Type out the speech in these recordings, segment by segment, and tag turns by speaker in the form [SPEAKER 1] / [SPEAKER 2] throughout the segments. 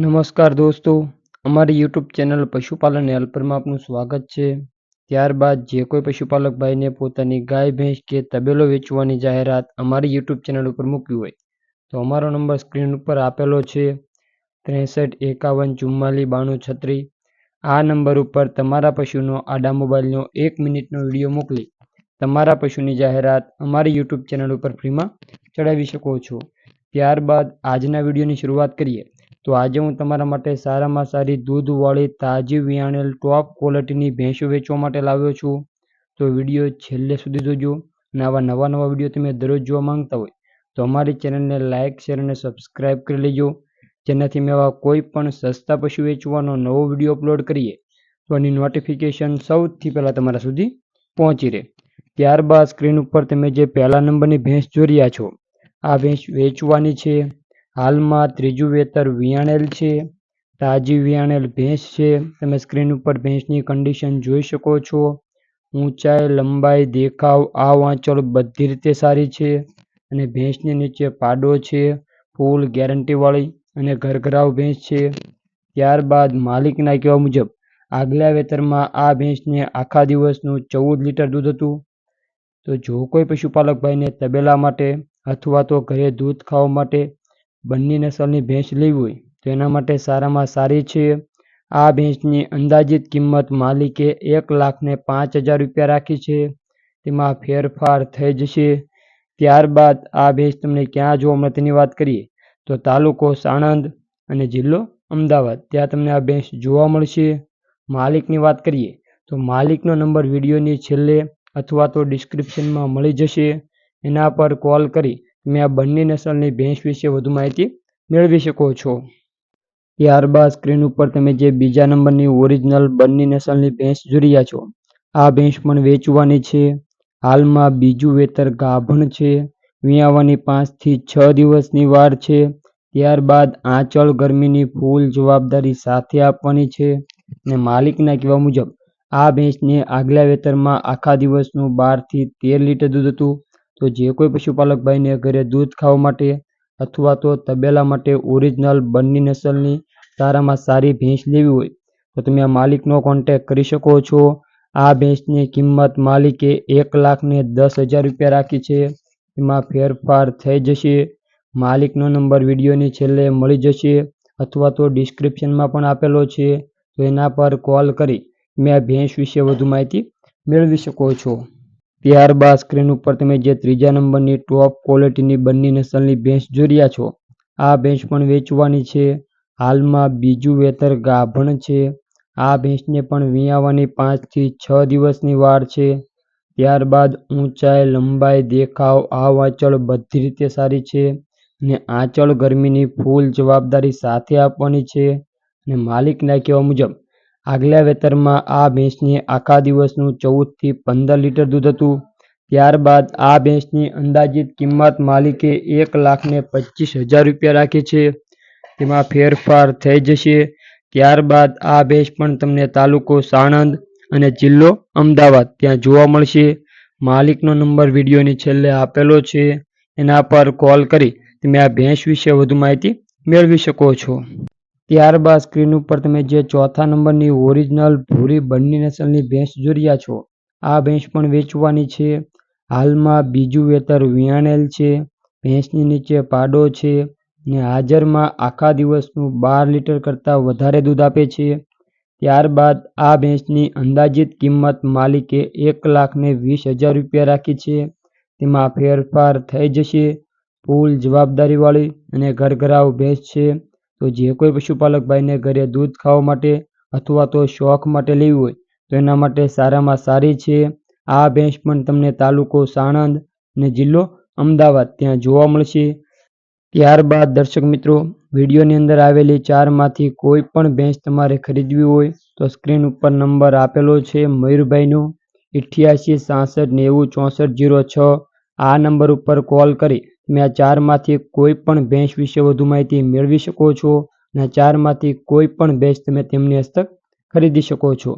[SPEAKER 1] નમસ્કાર દોસ્તો, અમારી યુટ્યુબ ચેનલ પશુપાલન હેલ્પરમાં આપનું સ્વાગત છે. ત્યારબાદ જે કોઈ પશુપાલક ભાઈને પોતાની ગાય, ભેંસ કે તબેલો વેચવાની જાહેરાત અમારી યુટ્યુબ ચેનલ ઉપર મૂકવી હોય, તો અમારો નંબર સ્ક્રીન ઉપર આપેલો છે. ત્રેસઠ એકાવન ચુમ્માલીસ બાણું છત્રીસ. આ નંબર ઉપર તમારા પશુનો આડા મોબાઈલનો એક મિનિટનો વીડિયો મોકલી તમારા પશુની જાહેરાત અમારી યુટ્યુબ ચેનલ ઉપર ફ્રીમાં ચડાવી શકો છો. ત્યારબાદ આજના વિડીયોની શરૂઆત કરીએ. તો આજે હું તમારા માટે સારામાં સારી દૂધવાળી તાજી વિયાણેલ ટોપ ક્વોલિટીની ભેંસો વેચવા માટે લાવ્યો છું. તો વીડિયો છેલ્લે સુધી જોજો અને આવા નવા નવા વીડિયો તમે દરરોજ જોવા માંગતા હોય તો અમારી ચેનલને લાઇક શેર અને સબસ્ક્રાઇબ કરી લેજો. જેનાથી મેં આવા કોઈ પણ સસ્તા પશુ વેચવાનો નવો વીડિયો અપલોડ કરીએ તો એની નોટિફિકેશન સૌથી પહેલાં તમારા સુધી પહોંચી રહે. ત્યારબાદ સ્ક્રીન ઉપર તમે જે પહેલા નંબરની ભેંસ જોઈ રહ્યા છો, આ ભેંસ વેચવાની છે. હાલમાં ત્રીજું વેતર વિયાણેલ છે, તાજી વિયાણેલ ભેંસ છે. તમે સ્ક્રીન ઉપર ભેંસની કન્ડિશન જોઈ શકો છો. ઊંચાઈ, લંબાઈ, દેખાવ, આ વાંચળ બધી રીતે સારી છે અને ભેંસની નીચે પાડો છે. ફૂલ ગેરંટીવાળી અને ઘરઘરાવ ભેંસ છે. ત્યારબાદ માલિકના કહેવા મુજબ, આગલા વેતરમાં આ ભેંસને આખા દિવસનું ચૌદ લીટર દૂધ હતું. તો જો કોઈ પશુપાલક ભાઈને તબેલા માટે અથવા તો ઘરે દૂધ ખાવા માટે બંને નસલની ભેંસ લેવી હોય તો એના માટે સારામાં સારી છે. આ ભેંસની અંદાજિત કિંમત માલિકે એક લાખને પાંચ હજાર રૂપિયા રાખી છે. તેમાં ફેરફાર થઈ જશે. ત્યારબાદ આ ભેંસ તમને ક્યાં જોવા મળે તેની વાત કરીએ તો તાલુકો સાણંદ અને જિલ્લો અમદાવાદ. ત્યાં તમને આ ભેંસ જોવા મળશે. માલિકની વાત કરીએ તો માલિકનો નંબર વિડીયોની છેલ્લે અથવા તો ડિસ્ક્રિપ્શનમાં મળી જશે. એના પર કોલ કરી તમે આ બંને નસલની ભેંસ વિશે વધુ માહિતી મેળવી શકો છો. ત્યારબાદ સ્ક્રીન ઉપર તમે જે બીજા નંબરની ઓરિજિનલ બંને નસલની ભેંસ જોઈ રહ્યા છો, આ ભેંસ પણ વેચવાની છે. હાલમાં બીજું વેતર ગાભણ છે, વિયાવાની પાંચથી છ દિવસની વાર છે. ત્યારબાદ આંચળ ગરમીની ફૂલ જવાબદારી સાથે આપવાની છે અને માલિકના કહેવા મુજબ, આ ભેંસને આગલા વેતરમાં આખા દિવસનું બારથી તેર લીટર દૂધ હતું. તો જે કોઈ પશુપાલક ભાઈને ઘરે દૂધ ખાવા માટે અથવા તો તબેલા માટે ઓરિજિનલ બંની નસલની સારામાં સારી ભેંસ લેવી હોય, તો તમે આ માલિકનો કોન્ટેક કરી શકો છો. આ ભેંસની કિંમત માલિકે એક લાખને દસ હજાર રૂપિયા રાખી છે. એમાં ફેરફાર થઈ જશે. માલિકનો નંબર વિડીયોની છેલ્લે મળી જશે અથવા તો ડિસ્ક્રિપ્શનમાં પણ આપેલો છે. તો એના પર કોલ કરી, મેં આ ભેંસ વિશે વધુ માહિતી મેળવી શકો છો. ત્યારબાદ સ્ક્રીન ઉપર તમે જે ત્રીજા નંબરની ટોપ ક્વોલિટીની બંને નસલની ભેંસ જોઈ રહ્યા છો, આ ભેંસ પણ વેચવાની છે. હાલમાં બીજું વેતર ગાભણ છે. આ ભેંસને પણ વિયાવાની પાંચથી છ દિવસની વાર છે. ત્યારબાદ ઊંચાઈ, લંબાઈ, દેખાવ આવ આંચળ બધી રીતે સારી છે ને આંચળ ગરમીની ફૂલ જવાબદારી સાથે આપવાની છે. ને માલિકના કહેવા મુજબ આગલા વેતરમાં આ ભેંસને આખા દિવસનું ચૌદથી પંદર લીટર દૂધ હતું. ત્યારબાદ આ ભેંસની અંદાજિત કિંમત માલિકે એક લાખને પચીસ હજાર રૂપિયા રાખી છે. તેમાં ફેરફાર થઈ જશે. ત્યારબાદ આ ભેંસ પણ તમને તાલુકો સાણંદ અને જિલ્લો અમદાવાદ ત્યાં જોવા મળશે. માલિકનો નંબર વિડીયોની છેલ્લે આપેલો છે. એના પર કોલ કરી તમે આ ભેંસ વિશે વધુ માહિતી મેળવી શકો છો. ત્યારબાદ સ્ક્રીન ઉપર તમે જે ચોથા નંબરની ઓરિજિનલ ભૂરી બંને નસલની ભેંસ જોઈ રહ્યા છો, આ ભેંસ પણ વેચવાની છે. હાલમાં બીજું વેતર વિયાણેલ છે, ભેંસની નીચે પાડો છે ને હાજરમાં આખા દિવસનું બાર લીટર કરતાં વધારે દૂધ આપે છે. ત્યારબાદ આ ભેંસની અંદાજિત કિંમત માલિકે એક લાખને વીસ હજાર રૂપિયા રાખી છે. તેમાં ફેરફાર થઈ જશે, ફૂલ જવાબદારીવાળી અને ઘરઘરાવ ભેંસ છે. તો જે કોઈ પશુપાલક ભાઈને ઘરે દૂધ ખાવા માટે અથવા તો શોખ માટે લેવી હોય, તો એના માટે સારામાં સારી છે. આ ભેંસ પણ તમને તાલુકો સાણંદ અને જિલ્લો અમદાવાદ ત્યાં જોવા મળશે. ત્યારબાદ દર્શક મિત્રો, વિડીયોની અંદર આવેલી ચારમાંથી કોઈ પણ ભેંસ તમારે ખરીદવી હોય, તો સ્ક્રીન ઉપર નંબર આપેલો છે મયુરભાઈનો. ઇઠ્યાસી, સાસઠ, નેવું, ચોસઠ, જીરો છ. આ નંબર ઉપર કોલ કરી તમે આ ચારમાંથી કોઈ પણ ભેંસ વિશે વધુ માહિતી મેળવી શકો છો અને ચારમાંથી કોઈ પણ ભેંસ તમે તેમની હસ્તક ખરીદી શકો છો.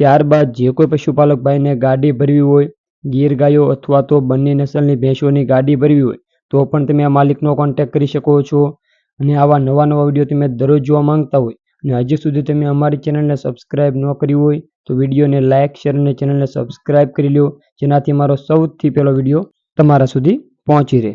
[SPEAKER 1] ત્યારબાદ જે કોઈ પશુપાલક ભાઈને ગાડી ભરવી હોય, ગીર ગાયો અથવા તો બંને નસલની ભેંસોની ગાડી ભરવી હોય, તો પણ તમે આ માલિકનો કોન્ટેક કરી શકો છો. અને આવા નવા નવા વીડિયો તમે દરરોજ જોવા માંગતા હોય અને હજી સુધી તમે અમારી ચેનલને સબસ્ક્રાઇબ ન કરી હોય, તો વિડીયોને લાઇક શેર અને ચેનલને સબસ્ક્રાઇબ કરી લો જેનાથી મારો સૌથી પહેલો વીડિયો તમારા સુધી પહોંચી રહે.